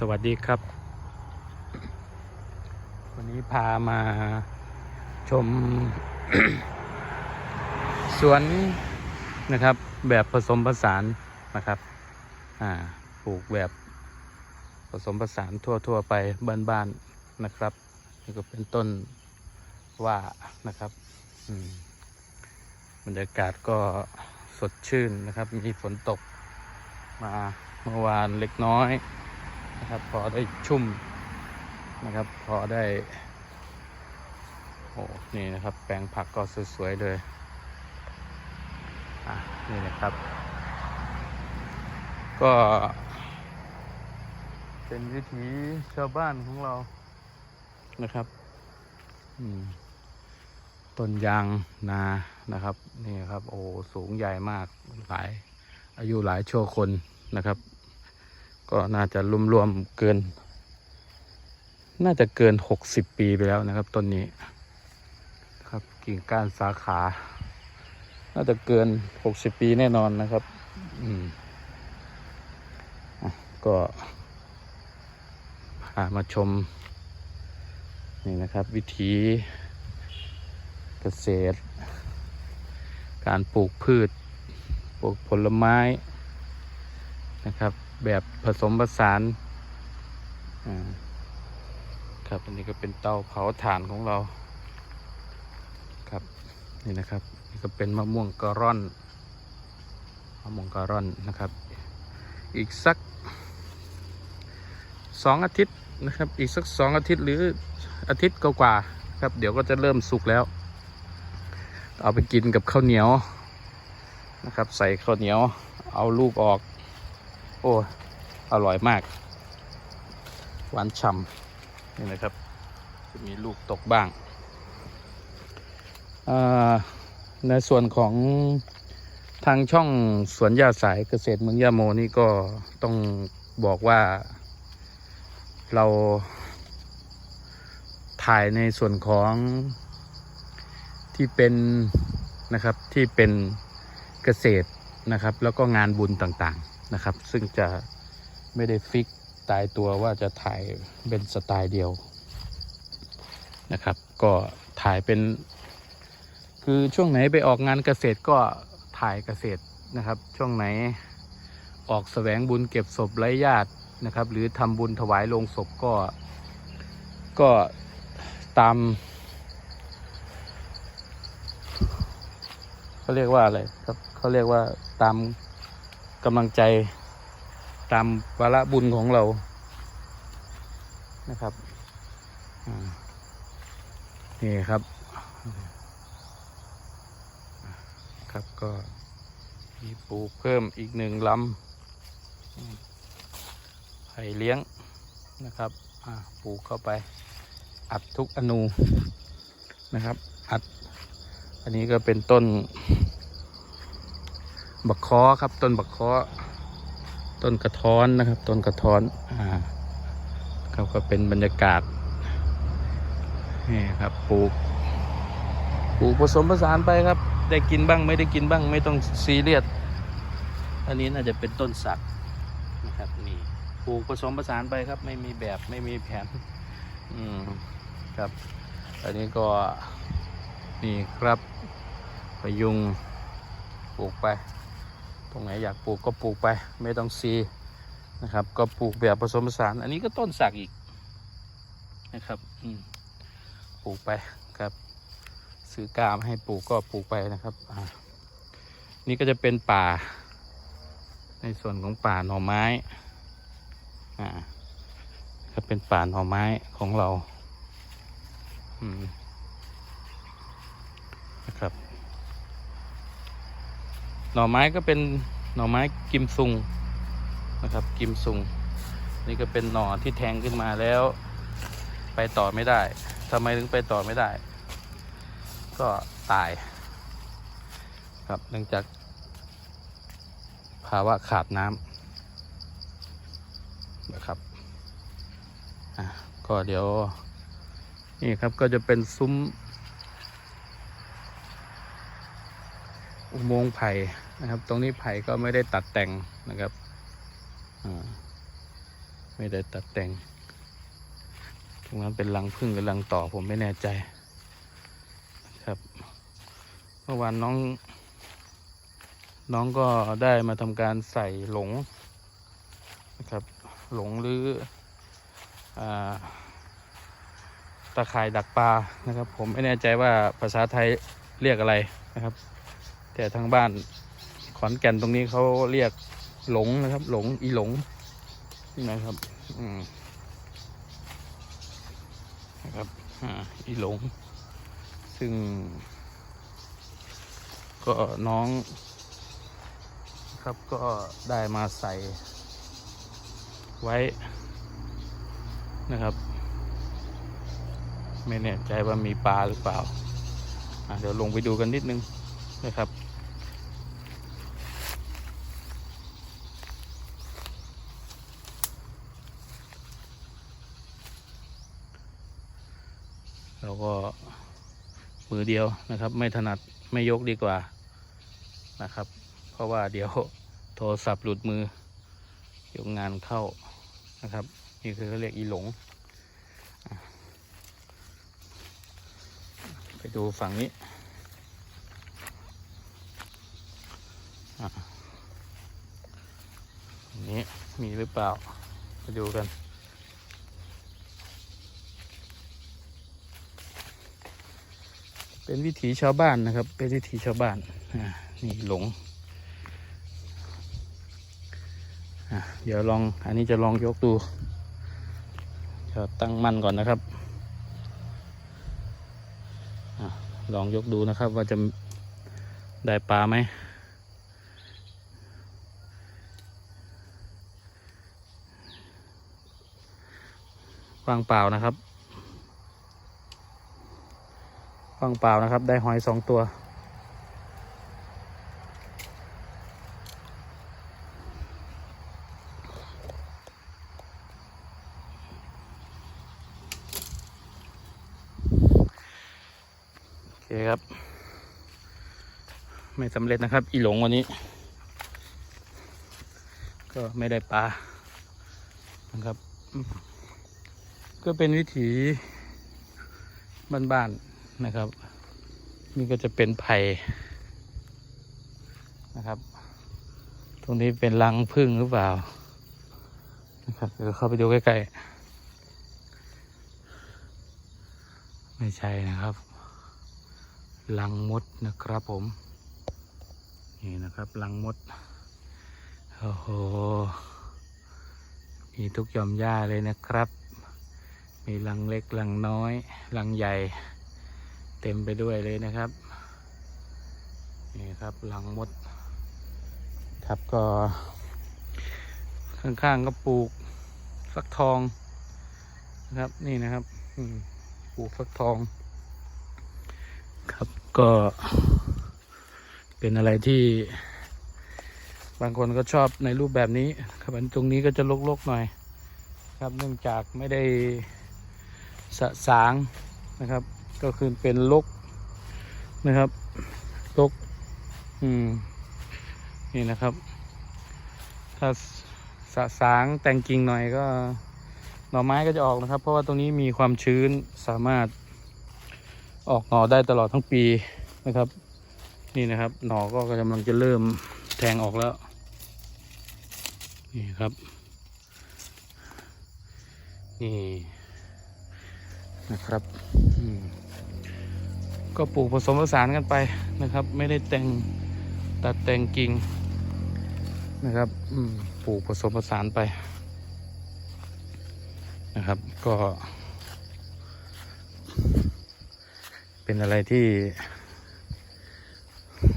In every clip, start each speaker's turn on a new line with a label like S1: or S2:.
S1: สวัสดีครับ วันนี้พามาชม สวนนะครับ แบบผสมผสานนะครับอ่าปลูกแบบผสมผสานทั่ว ๆ ไปบ้านๆนะครับนี่ก็เป็นต้นว่านะครับบรรยากาศก็สดชื่นนะครับ มีฝนตกมาเมื่อวานเล็กน้อย นะครับ พอได้ชุ่มนะครับ พอได้ โอ้นี่นะครับ แปลงผักก็สวยๆเลยอะนี่นะครับ ก็ เป็นวิถีชาวบ้านของเรานะครับต้นยางนานะครับ นี่ครับ โอ้สูงใหญ่มากหลายอายุหลายชั่วคนนะครับ ก็น่าจะรวมๆเกิน น่าจะเกินหกสิบปีไปแล้วนะครับต้นนี้ครับกิ่งก้านสาขา น่าจะเกินหกสิบปีแน่นอนนะครับ อืมอก็พามาชม นี่นะครับ วิธีเกษตร การปลูกพืช ปลูกผลไม้นะครับ แบบผสมผสานครับอันนี้ก็เป็นเตาเผาถ่านของเราครับนี่นะครับนี่ก็เป็นมะม่วงกะร่อนมะม่วงกะร่อนนะครับ อีกสักสองอาทิตย์นะครับ อีกสักสองอาทิตย์หรืออาทิตย์กว่าๆครับ เดี๋ยวก็จะเริ่มสุกแล้ว เอาไปกินกับข้าวเหนียวนะครับ ใส่ข้าวเหนียว เอาลูกออก โอ้ อร่อยมาก หวานฉ่ำนี่นะครับ จะมีลูกตกบ้างในส่วนของทางช่องสวนยาสายเกษตรเมืองยาโมนี่ก็ต้องบอกว่าเราถ่ายในส่วนของที่เป็นนะครับที่เป็นเกษตรนะครับ แล้วก็งานบุญต่างๆ นะครับ ซึ่งจะไม่ได้ฟิกตายตัวว่าจะถ่ายเป็นสไตล์เดียวนะครับ ก็ถ่ายเป็น คือช่วงไหนไปออกงานเกษตรก็ถ่ายเกษตรนะครับ ช่วงไหนออกแสวงบุญเก็บศพไร้ญาตินะครับ หรือทำบุญถวายโลงศพก็ ก็ตามเขาเรียกว่าอะไรครับเขาเรียกว่าตาม กำลังใจตามวาระบุญของเรานะครับนี่ครับ ครับก็มีปลูกเพิ่มอีกหนึ่งลำไผ่เลี้ยงนะครับปลูกเข้าไป อัดทุกอนูนะครับ อัด อันนี้ก็เป็นต้น บักคอครับ ต้นบักคอต้นกระท้อนนะครับ ต้นกระท้อนอ่าครับก็เป็นบรรยากาศนี่ครับปลูกปลูกผสมผสานไปครับ ได้กินบ้างไม่ได้กินบ้างไม่ต้องซีเรียสอันนี้น่าจะเป็นต้นสักนะครับนี่ปลูกผสมผสานไปครับ ไม่มีแบบไม่มีแผนอืมครับ อันนี้ก็นี่ครับพยุงปลูกไป รงไหนอยากปลูกก็ปลูกไปไม่ต้องซีนะครับ ก็ปลูกแบบผสมผสาน อันนี้ก็ต้นสักอีกนะครับปลูกไปครับ ซื้อกามให้ปลูกก็ปลูกไปนะครับนี่ก็จะเป็นป่า ในส่วนของป่าหน่อไม้อ่าก็เป็นป่าหน่อไม้ของเรา อืม นะครับ หน่อไม้ก็เป็นหน่อไม้กิมซุงนะครับ กิมซุง นี่ก็เป็นหน่อที่แทงขึ้นมาแล้ว ไปต่อไม่ได้ทำไมถึงไปต่อไม่ได้ ก็ตาย ครับเนื่องจาก ภาวะขาดน้ำนะครับอะก็เดี๋ยว นี่ครับก็จะเป็นซุ้ม อุโมงค์ไผ่นะครับ ตรงนี้ไผ่ก็ไม่ได้ตัดแต่งนะครับอ่าไม่ได้ตัดแต่ง ตรงนั้นเป็นรังพึ่งหรือรังต่อผมไม่แน่ใจครับ เมื่อวานน้อง น้องก็ได้มาทำการใส่หลงนะครับ หลงหรืออาตะข่ายดักปลานะครับ ผมไม่แน่ใจว่าภาษาไทยเรียกอะไรนะครับ แต่ทางบ้านขอนแก่นตรงนี้เขาเรียกหลงนะครับ หลงอีหลงนี่นะครับอืมนะครับอ่าอีหลง ซึ่ง ก็น้อง ครับก็ได้มาใส่ ไว้นะครับ ไม่แน่ใจว่ามีปลาหรือเปล่าเดี๋ยวลงไปดูกันนิดนึงนะครับ เราก็ มือเดียวนะครับ ไม่ถนัดไม่ยกดีกว่านะครับ เพราะว่าเดี๋ยวโทรศัพท์หลุดมือเดี๋ยวงานเข้านะครับ นี่คือเขาเรียกอีหลง ไปดูฝั่งนี้อันนี้มีหรือเปล่า ไปดูกัน เป็นวิถีชาวบ้านนะครับ เป็นวิถีชาวบ้านนี่หลงเดี๋ยวลองอันนี้จะลองยกดูเดี๋ยวตั้งมั่นก่อนนะครับอลองยกดูนะครับว่าจะได้ปลาไหมวางเปล่านะครับ วางเปล่านะครับ ได้หอยสองตัว โอเคครับ ไม่สำเร็จนะครับ อีหลงวันนี้ ก็ไม่ได้ปลานะครับ ก็เป็นวิถีบ้านๆนะครับ นี่ก็จะเป็นไผ่นะครับ ตรงนี้เป็นรังพึ่งหรือเปล่า นะครับ เดี๋ยวเข้าไปดูใกล้ๆ ไม่ใช่นะครับลังมดนะครับผม นี่นะครับลังมด โอ้โห มีทุกยอมหญ้าเลยนะครับ มีลังเล็กลังน้อยลังใหญ่ เต็มไปด้วยเลยนะครับ นี่ครับหลังมด ครับก็ ข้างๆก็ปลูกฟักทองนะครับนี่นะครับปลูกฟักทอง ครับก็เป็นอะไรที่ บางคนก็ชอบในรูปแบบนี้ ครับอันตรงนี้ก็จะลกๆหน่อย ครับเนื่องจากไม่ได้สะสางนะครับ ก็คือเป็นลกนะครับลกอืมนี่นะครับ ถ้าสะสางแต่งกิ่งหน่อยก็หน่อไม้ก็จะออกนะครับ เพราะว่าตรงนี้มีความชื้นสามารถออกหน่อได้ตลอดทั้งปีนะครับ นี่นะครับ หน่อก็กำลังจะเริ่มแทงออกแล้ว นี่ครับ นี่นะครับ อืม ก็ปลูกผสมผสานกันไปนะครับ ไม่ได้แต่งตัดแต่งกิ่งนะครับปลูกผสมผสานไปนะครับ ก็ เป็นอะไรที่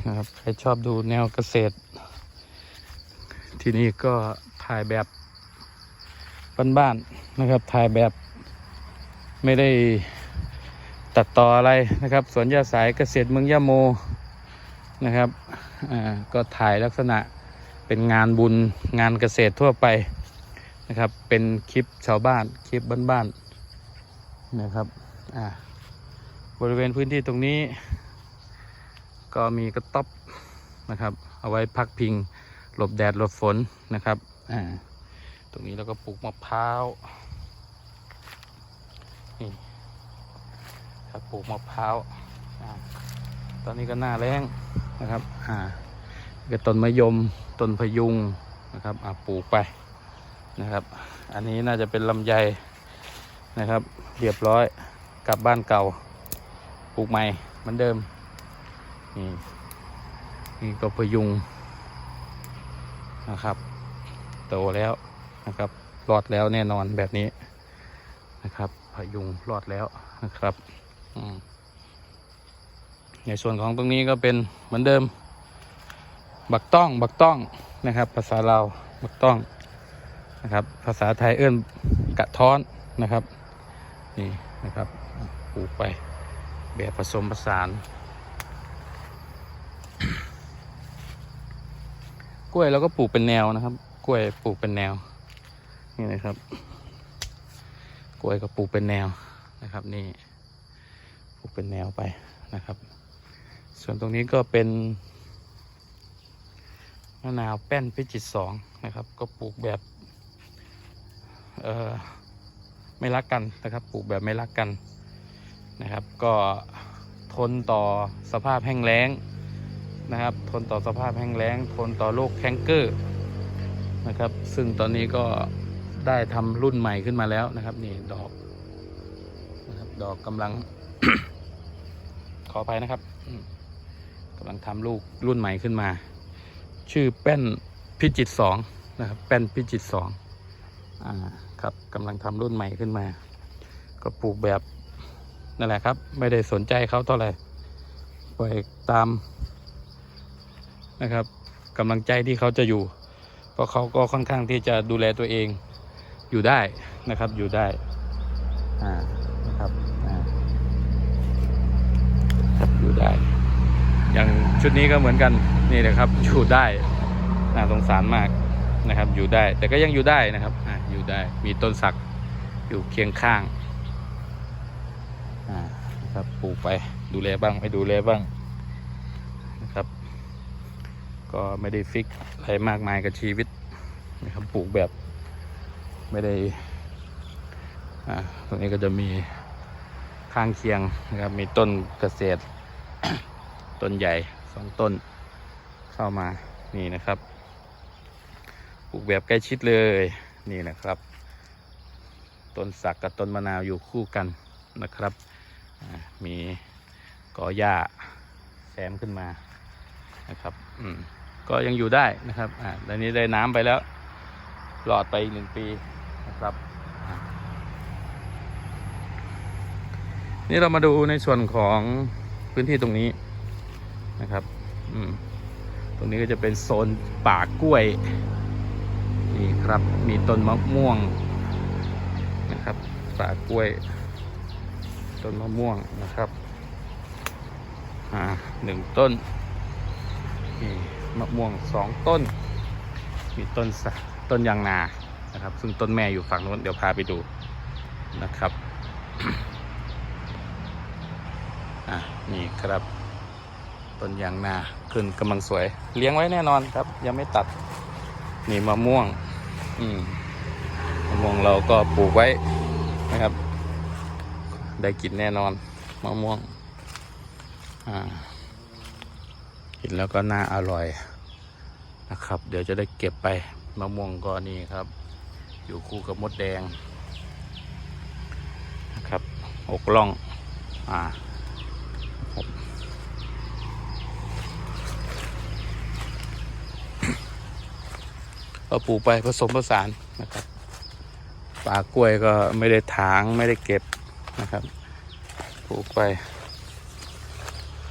S1: นะครับใครชอบดูแนวเกษตร ที่นี่ก็ถ่ายแบบบ้านๆนะครับ ถ่ายแบบไม่ได้ ตัดต่ออะไรนะครับ สวนยาสายเกษตรเมืองยะโมนะครับอ่าก็ถ่ายลักษณะเป็นงานบุญงานเกษตรทั่วไปนะครับ เป็นคลิปชาวบ้านคลิปบ้านๆนะครับอ่าบริเวณพื้นที่ตรงนี้ ก็มีกระต๊อบนะครับ เอาไว้พักพิงหลบแดดหลบฝนนะครับอ่าตรงนี้แล้วก็ปลูกมะพร้าว ครับปลูกมะพร้าวตอนนี้ก็หน้าแรงนะครับอ่าก็ต้นมะยมต้นพยุงนะครับอ่าปลูกไปนะครับ อันนี้น่าจะเป็นลำไยนะครับ เรียบร้อยกลับบ้านเก่าปลูกใหม่เหมือนเดิมนี่นี่ก็พยุงนะครับ โตแล้วนะครับรอดแล้วแน่นอนแบบนี้นะครับ พยุงรอดแล้วนะครับ ในส่วนของตรงนี้ก็เป็นเหมือนเดิม บักต้อง บักต้องนะครับ ภาษาลาวบักต้องนะครับ ภาษาไทยเอื้อนกระท้อนนะครับ นี่นะครับปลูกไปแบบผสมผสาน กล้วยเราก็ปลูกเป็นแนวนะครับ กล้วยปลูกเป็นแนว นี่นะครับ กล้วยก็ปลูกเป็นแนวนะครับนี่ กเป็นแนวไปนะครับ ส่วนตรงนี้ก็เป็นมะนาวแป้นพิจิตรสองนะครับ ก็ปลูกแบบไม่รักกันนะครับ ปลูกแบบไม่รักกันนะครับ ก็ทนต่อสภาพแห้งแล้งนะครับ ทนต่อสภาพแห้งแล้ง ทนต่อโรคแคนเกอร์นะครับ ซึ่งตอนนี้ก็ได้ทำรุ่นใหม่ขึ้นมาแล้วนะครับ นี่ดอกนะครับดอกกำลัง ออภัยนะครับกำลังทำลูกรุ่นใหม่ขึ้นมา ชื่อแป้นพิจิตสองนะครับแป้นพิจิตสองอ่าครับกำลังทำรุ่นใหม่ขึ้นมา ก็ปลูกแบบนั่นแหละครับ ไม่ได้สนใจเขาเท่าไหร่ปล่อยตามนะครับกำลังใจที่เขาจะอยู่ เพราะเขาก็ค่อนข้างที่จะดูแลตัวเองอยู่ได้นะครับอยู่ได้อ่าครับอยู่ ได้ อย่างชุดนี้ก็เหมือนกันนี่นะครับอยู่ได้น่าสงสารมากนะครับ อยู่ได้แต่ก็ยังอยู่ได้นะครับออยู่ได้มีต้นสักอยู่เคียงข้างนะครับปลูกไปดูแลบ้างไม่ดูแลบ้างนะครับ ก็ไม่ได้ฟิกอะไรมากมายกับชีวิตนะครับปลูกแบบไม่ได้อ่าตรงนี้ก็จะมีข้างเคียงนะครับมีต้นเกษตร ต้นใหญ่สองต้นเข้ามานี่นะครับปลูกแบบใกล้ชิดเลยนี่นะครับ ต้นสักกับต้นมะนาวอยู่คู่กันนะครับ มีกอหญ้าแซมขึ้นมานะครับอืมก็ยังอยู่ได้นะครับอ่าตอนนี้ได้น้ำไปแล้วหลอดไปอีกหนึ่งปีนะครับ นี่เรามาดูในส่วนของ พื้นที่ตรงนี้นะครับ อืม ตรงนี้ก็จะเป็นโซนป่ากล้วย นี่ครับ มีต้นมะม่วงนะครับ ป่ากล้วย ต้นมะม่วงนะครับ อ่าหนึ่งต้น นี่มะม่วงสองต้น มีต้นต้นยางนา นะครับ ซึ่งต้นแม่อยู่ฝั่งนู้น เดี๋ยวพาไปดูนะครับ อะนี่ครับต้นยางนาขึ้นกำลังสวย เลี้ยงไว้แน่นอนครับ ยังไม่ตัด นี่มะม่วง อืมมะม่วงเราก็ปลูกไว้นะครับ ได้กินแน่นอนมะม่วงอ่ากินแล้วก็น่าอร่อยนะครับ เดี๋ยวจะได้เก็บไปมะม่วงก็นี่ครับ อยู่คู่กับมดแดงนะครับอกล่องอ่า ก็ปลูกไปผสมผสานนะครับป่ากล้วยก็ไม่ได้ถางไม่ได้เก็บนะครับ ปลูกไป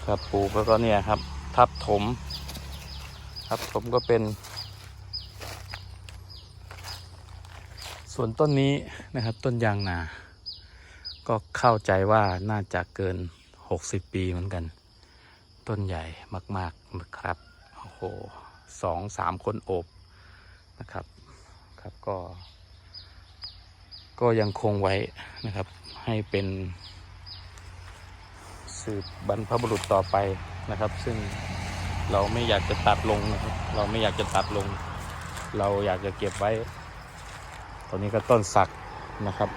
S1: ครับปลูกแล้วก็เนี่ยครับ ทับถม ทับถมก็เป็น ส่วนต้นนี้นะครับต้นยางนา ก็เข้าใจว่าน่าจะเกิน 60 ปีเหมือนกัน ต้นใหญ่มาก ๆ นะครับ โอ้โหสองสามคนโอบ นะครับครับก็ ก็ยังคงไว้นะครับ ให้เป็นสืบบรรพบุรุษต่อไปนะครับ ซึ่งเราไม่อยากจะตัดลงนะครับ เราไม่อยากจะตัดลง เราอยากจะเก็บไว้ตอนนี้ก็ต้นสักนะครับ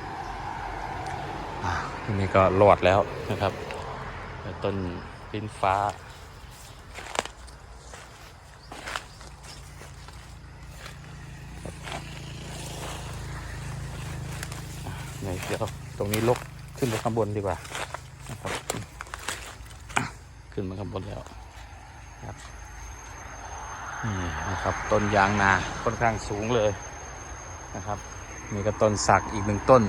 S1: อ่านี้ก็รอดแล้วนะครับ ต้นลิ้นฟ้า เดี๋ยวตรงนี้ลกขึ้นไปข้างบนดีกว่านะครับขึ้นมาข้างบนแล้วครับนี่นะครับ ต้นยางนาค่อนข้างสูงเลยนะครับนี่ก็ต้นสักอีกหนึ่งต้น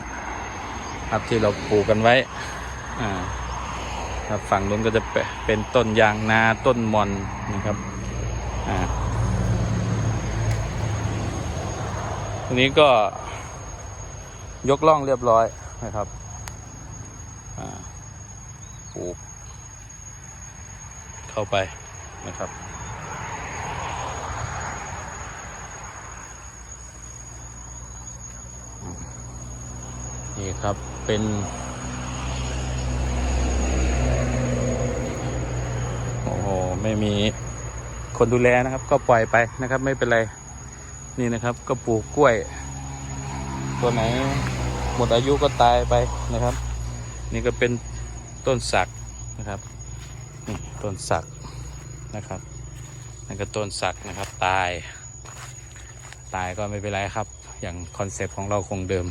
S1: ครับที่เราปลูกกันไว้อ่าครับฝั่งนู้นก็จะเป็นต้นยางนาต้นมอนนะครับอ่าทีนี้ก็ ยกล่องเรียบร้อยนะครับปลูกเข้าไปนะครับ นี่ครับเป็นโอ้โหไม่มีคนดูแลนะครับ ก็ปล่อยไปนะครับ ไม่เป็นไร นี่นะครับ ก็ปลูกกล้วย ตัวไหนหมดอายุก็ตายไปนะครับ นี่ก็เป็นต้นสักนะครับนี่ต้นสักนะครับนั่นก็ต้นสักนะครับตาย ตายก็ไม่เป็นไรครับ อย่างคอนเซปต์ของเราคงเดิม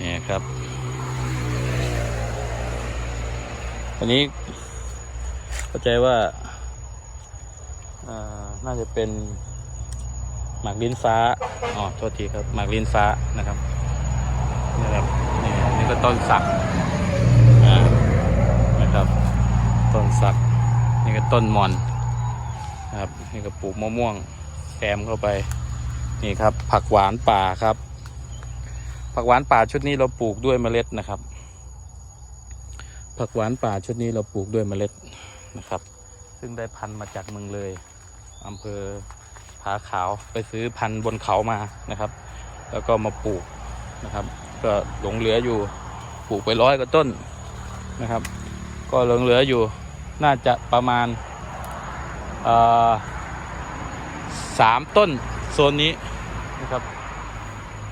S1: นี่ครับอันนี้เข้าใจว่าอ่าน่าจะเป็น หมากลิ้นฟ้าอ๋อโทษทีครับหมากลิ้นฟ้านะครับนี่ครับนี่นี่ก็ต้นสักนะครับต้นสักนี่ก็ต้นมอนนะครับนี่ก็ปลูกมะม่วงแซมเข้าไปนี่ครับ ผักหวานป่าครับ ผักหวานป่าชุดนี้เราปลูกด้วยเมล็ดนะครับ ผักหวานป่าชุดนี้เราปลูกด้วยเมล็ดนะครับ ซึ่งได้พันธุ์มาจากเมืองเลยอำเภอ ผาขาวไปซื้อพันธุ์บนเขามานะครับ แล้วก็มาปลูกนะครับ ก็หลงเหลืออยู่ปลูกไปร้อยกว่าต้นนะครับ ก็หลงเหลืออยู่น่าจะประมาณสามต้นโซนนี้นะครับ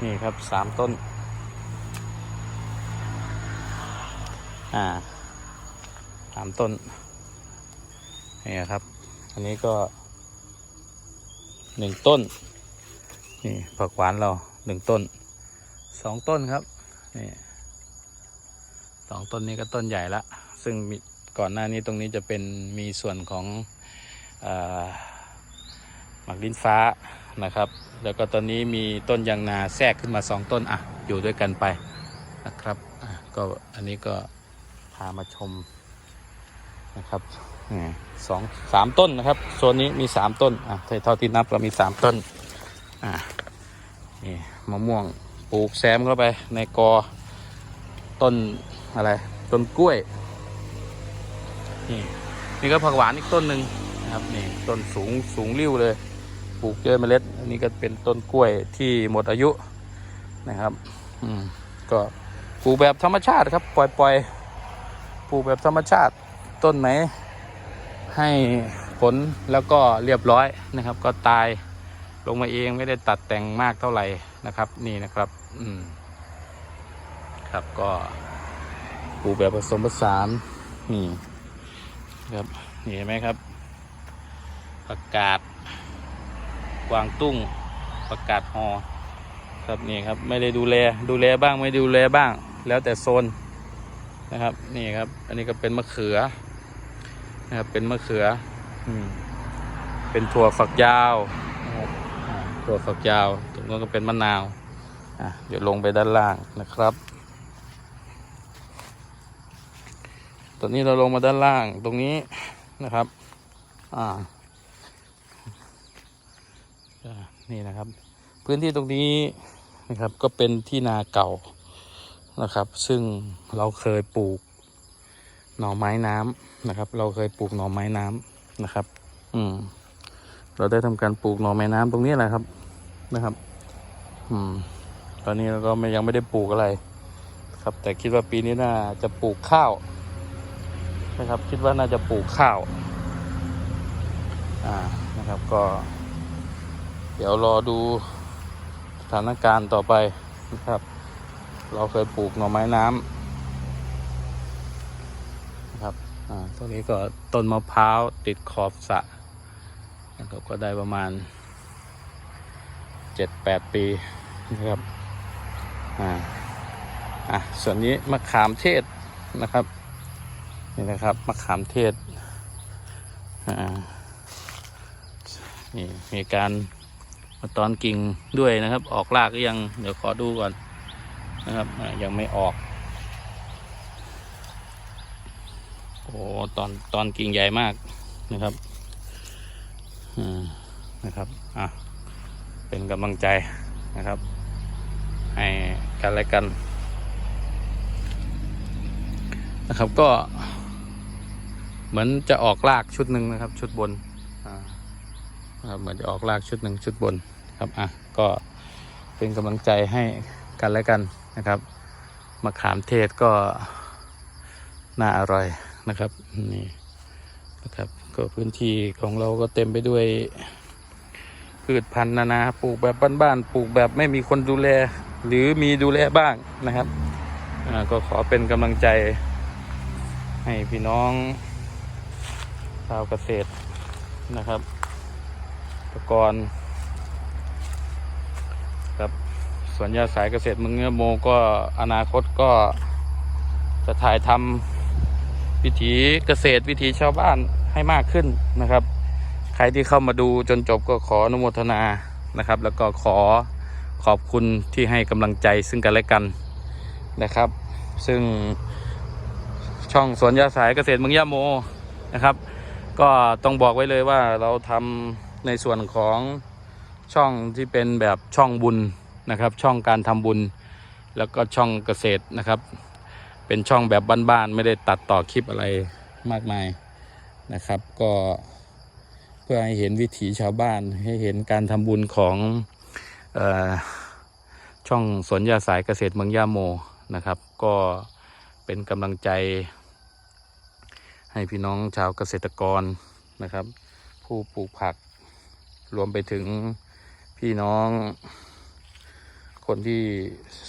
S1: นี่ครับสามต้นอ่าสามต้นนี่ครับ อันนี้ก็ หนึ่งต้น นี่ผักหวานเราหนึ่งต้นสองต้นครับนี่สองต้นนี้ก็ต้นใหญ่ละ ซึ่งก่อนหน้านี้ตรงนี้จะเป็นมีส่วนของอหมากลิ้นฟ้านะครับ แล้วก็ตอนนี้มีต้นยางนาแทรกขึ้นมาสองต้นอะอยู่ด้วยกันไปนะครับอะก็อันนี้ก็พามาชมนะครับ สองสามต้นนะครับโซนนี้มีสามต้นอะเท่าที่นับก็มีสามต้นอ่านี่มะม่วงปลูกแซมเข้าไปในกอต้นอะไรต้นกล้วยนี่นี่ก็ผักหวานอีกต้นหนึ่งนะครับนี่ต้นสูงสูงริ้วเลยปลูกเจอเมล็ด อันนี้ก็เป็นต้นกล้วยที่หมดอายุนะครับอืมก็ปลูกแบบธรรมชาติครับ ปล่อยปล่อยปลูกแบบธรรมชาติต้นไหน ให้ผลแล้วก็เรียบร้อยนะครับ ก็ตายลงมาเองไม่ได้ตัดแต่งมากเท่าไหร่นะครับ นี่นะครับ อืมครับก็ปลูกแบบผสมผสานนี่ครับนี่เห็นไหมครับ ประกาศกวางตุ้งประกาศฮอครับนี่ครับไม่ได้ดูแลดูแลบ้างไม่ดูแลบ้าง แล้วแต่โซนนะครับ นี่ครับ อันนี้ก็เป็นมะเขือ นะครับเป็นมะเขืออืมเป็นถั่วฝักยาวนะครับอ่าถั่วฝักยาวตรงนั้นก็เป็นมะนาวอะเดี๋ยวลงไปด้านล่างนะครับ ตอนนี้เราลงมาด้านล่างตรงนี้นะครับอ่าอ่านี่นะครับ พื้นที่ตรงนี้นะครับก็เป็นที่นาเก่านะครับ ซึ่งเราเคยปลูก หน่อไม้น้ำนะครับ เราเคยปลูกหน่อไม้น้ำนะครับ อืม เราได้ทำการปลูกหน่อไม้น้ำตรงนี้แหละครับนะครับ อืม ตอนนี้เราก็ไม่ยังไม่ได้ปลูกอะไร ครับ แต่คิดว่าปีนี้น่าจะปลูกข้าวนะครับ คิดว่าน่าจะปลูกข้าว อ่านะครับก็ เดี๋ยวรอดูสถานการณ์ต่อไปนะครับ เราเคยปลูกหน่อไม้น้ำนะครับ อ่าตัวนี้ก็ต้นมะพร้าวติดขอบสระนะครับก็ได้ประมาณเจ็ดแปดปีนะครับอ่าอะส่วนนี้มะขามเทศนะครับนี่นะครับมะขามเทศอ่านี่มีการมาตอนกิ่งด้วยนะครับ ออกรากหรือยังเดี๋ยวขอดูก่อนนะครับยังไม่ออก อ้ตอนตอนกิ่งใหญ่มากนะครับอืมนะครับอะเป็นกำลังใจนะครับ ให้กันและกัน นะครับก็ เหมือนจะออกลากชุดหนึ่งนะครับ ชุดบนอ่านะครับเหมือนจะออกลากชุดหนึ่งชุดบนครับอะก็เป็นกำลังใจให้กันและกันนะครับมะขามเทศก็น่าอร่อย นะครับนี่นะครับ ก็พื้นที่ของเราก็เต็มไปด้วยพืชพันธุ์นานาปลูกแบบบ้านๆปลูกแบบไม่มีคนดูแล หรือมีดูแลบ้างนะครับก็ขอเป็นกำลังใจ ให้พี่น้องชาวเกษตรนะครับตะกรครับสวนยาสายเกษตรเมืองเงือโมก็อนาคตก็จะถ่ายทำ วิถีเกษตรวิถีชาวบ้านให้มากขึ้นนะครับ ใครที่เข้ามาดูจนจบก็ขออนุโมทนานะครับ แล้วก็ขอขอบคุณที่ให้กำลังใจซึ่งกันและกันนะครับ ซึ่งช่องสวนยาสายเกษตรเมืองยะโมนะครับ ก็ต้องบอกไว้เลยว่าเราทำในส่วนของช่องที่เป็นแบบช่องบุญนะครับ ช่องการทำบุญ แล้วก็ช่องเกษตรนะครับ เป็นช่องแบบบ้านๆไม่ได้ตัดต่อคลิปอะไรมากมายนะครับ ก็เพื่อให้เห็นวิถีชาวบ้านให้เห็นการทำบุญของออช่องสวนยาสายเกษตรเมืองยะโมนะครับ ก็เป็นกำลังใจ ให้พี่น้องชาวเกษตรกรนะครับ ผู้ปลูกผักรวมไปถึงพี่น้อง คนที่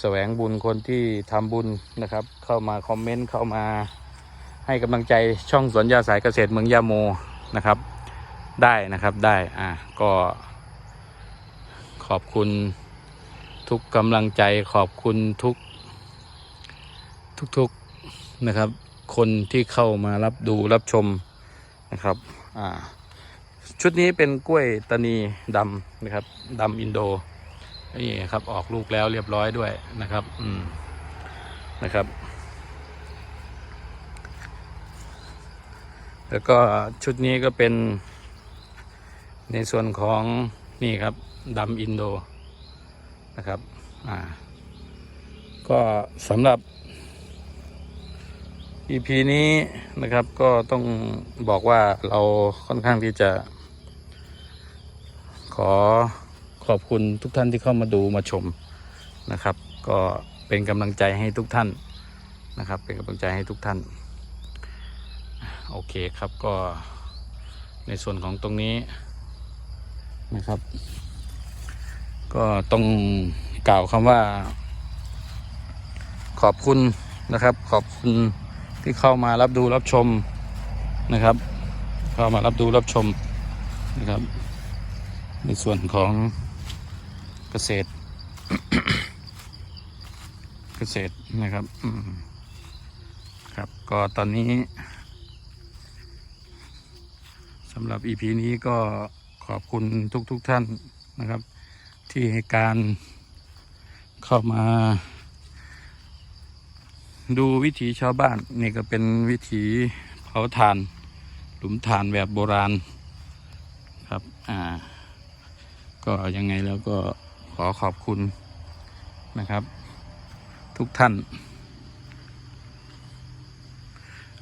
S1: แสวงบุญคนที่ทำบุญนะครับ เข้ามาคอมเมนต์เข้ามาให้กำลังใจช่องสวนยาสายเกษตรเมืองยาโมนะครับ ได้นะครับได้อะก็ขอบคุณทุกกำลังใจขอบคุณทุก ทุกๆนะครับ คนที่เข้ามารับดูรับชมนะครับอ่าชุดนี้เป็นกล้วยตานีดำนะครับดำอินโด นี่ครับออกลูกแล้วเรียบร้อยด้วยนะครับ อืมนะครับ แล้วก็ชุดนี้ก็เป็นในส่วนของนี่ครับดำอินโดนะครับ อ่า ก็สำหรับ EP นี้นะครับก็ต้องบอกว่าเราค่อนข้างที่จะขอ ขอบคุณทุกท่านที่เข้ามาดูมาชมนะครับ ก็เป็นกำลังใจให้ทุกท่านนะครับ เป็นกำลังใจให้ทุกท่าน โอเคครับก็ในส่วนของตรงนี้นะครับ ก็ต้องกล่าวคำว่า ขอบคุณนะครับ ขอบคุณที่เข้ามารับดูรับชมนะครับ เข้ามารับดูรับชมนะครับ ในส่วนของ กษตร เกษตรนะครับครับก็ตอนนี้สำหรับ EP นี้ก็ขอบคุณทุกๆทท่านนะครับ ที่ให้การเข้ามาดูวิถีชาวบ้านนี่ก็เป็นวิถีเผาถ่าน หลุมถ่านแบบโบราณครับ อ่า ก็ยังไงแล้วก็ ขอขอบคุณนะครับ ทุกท่าน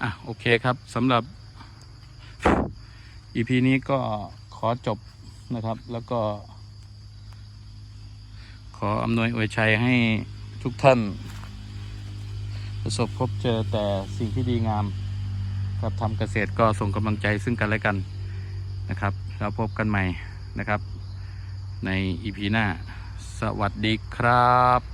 S1: อะ โอเคครับสำหรับ EP นี้ก็ขอจบนะครับ แล้วก็ ขออำนวยอวยชัยให้ทุกท่าน ประสบพบเจอแต่สิ่งที่ดีงาม ครับทำเกษตรก็ส่งกำลังใจซึ่งกันและกันนะครับ แล้วพบกันใหม่นะครับ ในอีพีหน้า สวัสดีครับ